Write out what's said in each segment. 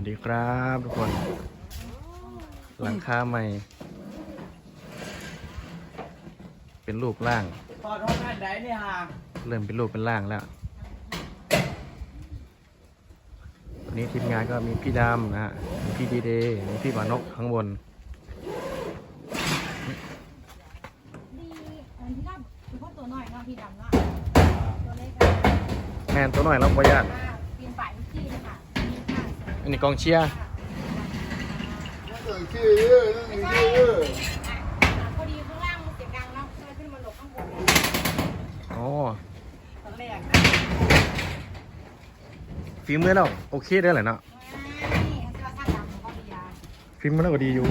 วัสดีครับทุกคน หลังคาใหม่ เป็นรูปร่าง ตอนห้องนั่นไหนนี่ฮะเริ่มเป็นรูปเป็นร่างแล้ววันนี้ทีมงานก็มีพี่ดำนะฮะมีพี่ดีเดย์มีพี่หมานกข้างบนดีอันที่ดำคือพวกตัวหน้อยเนาะพี่ดำเนาะตัวเล็กแมนตัวหน่อยเราประหยัดอะปีนป่ายทุกที่เลยค่ะมีค่ะอั นนี้กองเชียร์อเยอะนั่นไม่ใช่อเยอะอะพอดีข้างล่างมันเสียงดังเนาะก็เลยขึ้นมาหลบข้างบนอ๋อตอนแรกฝีมือเราโอเคได้แหละเนาะนี่เสื้อผ้าดำของเขาดีอะฝีมือเราก็ดีอยู่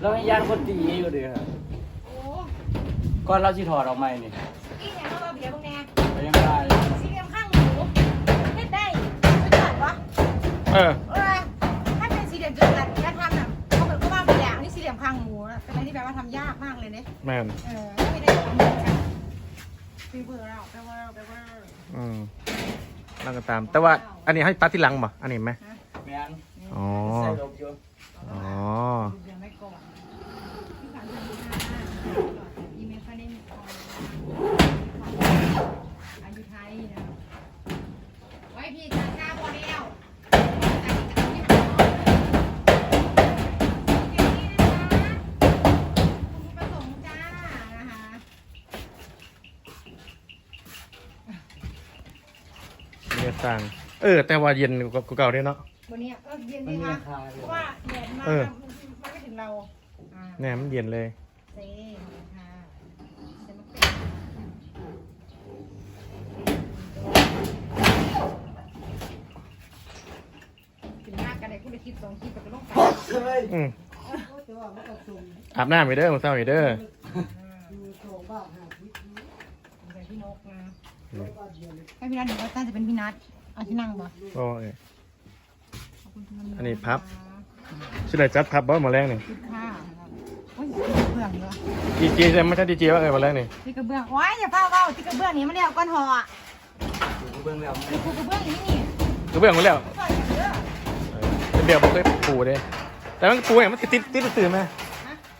เราให้ยานคนตีอยู่ดิครับโอ้ ก่อนเราสิถอดออกมานี่อีอย่ เออ เออถ้าเป็นสี่เหลี่ยมจุดนั้นถ้าทำน่ะเขาเหมือนก็ว่าไปอย่างนี่สี่เหลี่ยมข้างหมูนะเป็นอะไรที่แบบว่าทำยากมากเลยเนี่ยแมนเออไม่ได้ทำเหมือนกันฟีเบอร์เราไปเวอร์ไปเวอร์อืมนั่งกันตาม แต่ว่าอันนี้ให้ตัดที่หลังป่ะอันนี้ไหมแม่นอ๋อ ใส่ลบอยู่อ๋อ เดี๋ยวไม่ก่อนที่ผ่านมาอีเมลก็ได้มีคออายุไทยนะไว้พี่ทานข้าวพอแล้วแต่ที่หาเดี๋ยวนี้นะคะคุณประสงค์จ้านะคะ เรียสั่งเออ แต่ว่าเย็นกว่าเก่าด้เนาะ วันนี้เออเย็นนดีมีคะเพราะว่าแดดมาเออ มันไม่ถึงเราอ่าแน่มันเย็นเลย เซ่ค่ะจะมาเป็นถึงมากกันเลยคุณไปคิดสองคิดไปก็ต้องไปเฮ้ยอืมอาบน้ำไปเด้อมึงเศร้าไปเด้อเป็นพี่นกนะ ให้พี่นัทเห็นว่าตั้งจะเป็นพี่นัทเอาที่นั่งบ่โอ้ย ขอบคุณคุณอันนี้พับ ชื่ออะไรจัดพับบ่หมาแรงนี่คิดค่าโอ้ยเบื้องเยอะดีเจใช่ไหมไม่ใช่ดีเจว่าเออหมาแรงนี่ที่กระเบื้องว้ายอย่าเฝ้าเฝ้าที่กระเบื้องนี้มันเรียกก้อนหออะดูเบื้องแล้วคือกูกระเบื้องนี้นี่คือเบื้องหมดแล้วใส่เยอะเออเป็นเดียวบ่เคยปูเด้แต่มันปูอย่างมันติดติดติดตื่นไหมฮะ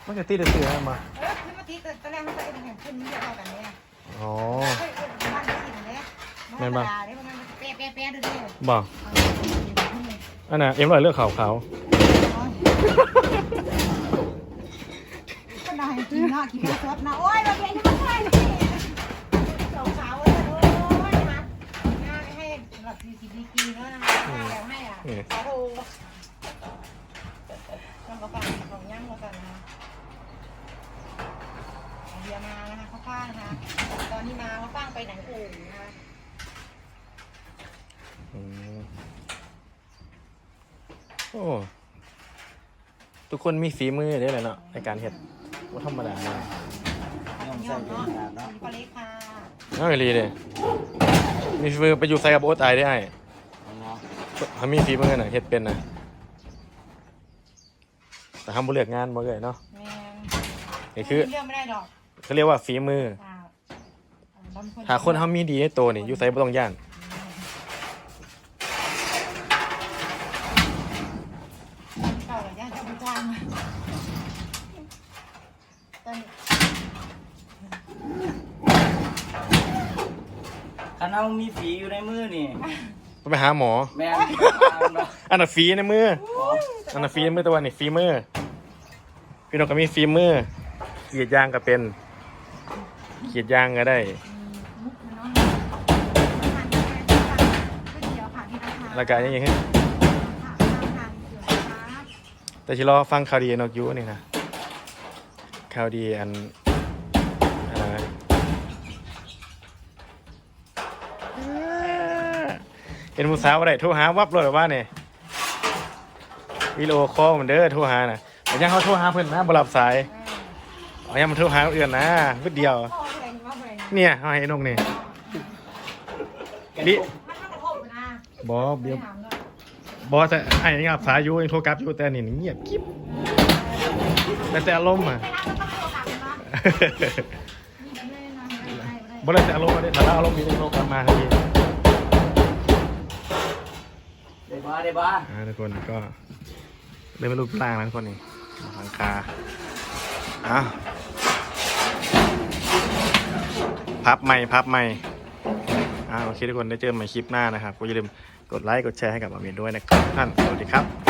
มันจะติดตื่นไหมมาเออขึ้นมาตีตอนแรกมันก็เอ็นแห่งขึ้นมันจะเท่ากันเนี่ยอ๋อ เฮ้ยเออบ้านที่ไหนเนี่ย แม่นบ่ธรรดาเนี่ยมันเป๊ะเป๊ะเป๊ะดูดิบอกเอาอันน่ะเอ็มร้อยเลือกขาวขาวก็ได้กินเนาะกินเนื้อสดนะโอ้ยเราเย็นที่มันใช่เลยสองสาวเลยโอ้ยนะให้หลับสี่สิบดีกีแล้วนะแล้วให้อะขอโทษมันก็ฟังของย่างมาก่อนนะเบียมานะคะเขาฟังนะคะตอนนี้มาเขาฟังไปไหนเอ่ยนะคะอืม โอ้ ทุกคนมีฝีมือได้เลยเนาะในการเห็ดว่าธรรมดาเลยต้องใส่เย็นน้ำเนาะปลาเล็กค่ะน่าเลยเลยมีฝีมือไปอยู่ใส่กับโอ๊ตไอได้ไอ้เนาะเขามีฝีมือน่ะเห็ดเป็นน่ะแต่ทำบุเลือกงานบ่เลยเนาะแมนนี่คือเรื่องไม่ได้หรอกเขาเรียกว่าฝีมืออ่าบางถ้าคนเขามีดีในตัวนี่อยู่ใส่บ่ต้องย่าน เก่าหรือย่าจะไปจ้างตอนคันเอามีฝีอยู่ในมือนี่ ต้องไปหาหมอ แม่นเนาะอันน่ะฝีในมืออ๋ออันนั้นฝีมือตัวนี่ฝีมือ พี่นกก็มีฝีมือเขียดยางก็เป็นเขียดยางก็ได้ มุกเนาะผ่านไปเดี๋ยวผ่านที่ราคาแล้วก็ยังไง แต่ที่รอฟังข่าวดีนกยูนี่นะข่าวดีอันอะไรเห็นมูสาวอะไรโทรหาวับเลยว่าเนี่ยวิดีโอคอลมันเด้อโทรหาน่ะแต่ยังเขาโทรหาเพื่อนนะบรับสายเอายังมาโทรหาคนอื่นนะนิดเดียวพ่อแรงมากเลยเนี่ยเอาให้นกนี่ดิมันต้องกระทบนะบอเบีไม่ยถามเลย บอสไอ้นี่ครับสายอยู่ยังโทรกลับอยู่แต่นี่เงียบกิ๊บแต่แต่อารมณ์อะบริษัทอารมณ์มาได้ถ้าเราอารมณ์มีโทรกลับมาทันทีได้บ้าได้บ้าทุกคนก็เลยไม่รูปล่างนะทุกคนนี่หลังคาอ้าพับใหม่พับใหม่อ่าโอเคทุกคนได้เจอใหม่คลิปหน้านะครับก็อย่าลืม กดไลค์กดแชร์ให้กับอามินด้วยนะครับท่านสวัสดีครับ